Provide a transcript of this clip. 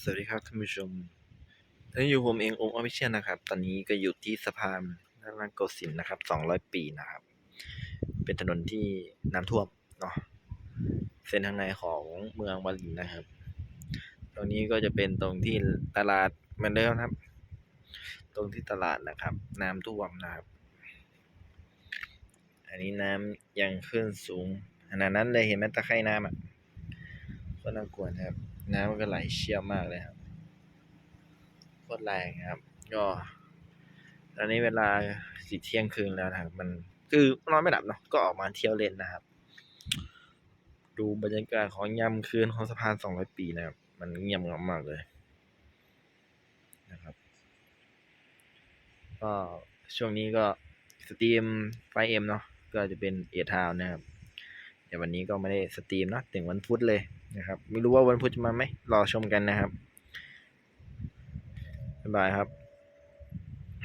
สวัสดีครับท่านผู้ชมตอนนี้อยู่ผมเององค์ออฟฟิเชียลนะครับ ตอนนี้ก็อยู่ที่สะพานนรังโกสินทร์นะครับ200ปีนะครับ เป็นถนนที่น้ำท่วมเนาะ เส้นทางในของเมืองวาลินนะครับ ตรงนี้ก็จะเป็นตรงที่ตลาดเหมือนเดิมครับ ตรงที่ตลาดนะครับ น้ำท่วมนะครับ อันนี้น้ำยังขึ้นสูงขนาดนั้นเลยเห็นไหมตะไคร่น้ำอะก็น่ากลัวนะครับ น้ำมันก็ไหลเชี่ยวมากเลยครับโคตรแรงครับ ก็ตอนนี้เวลาสิเที่ยงคืนแล้วนะครับ มันคือนอนไม่หลับเนาะก็ออกมาเที่ยวเล่นนะครับ ดูบรรยากาศของยามคืนของสะพาน200ปีนะครับ มันเงียบเงามากเลยนะครับ ก็ช่วงนี้ก็สตรีมไฟเอ็มเนาะก็จะเป็นเอทาวนะครับเดี๋ยววันนี้ก็ไม่ได้สตรีมนะถึงวันพุธเลย นะครับ ไม่รู้ว่าวันพุธจะมาไหมรอชมกันนะครับบ๊ายบายครับ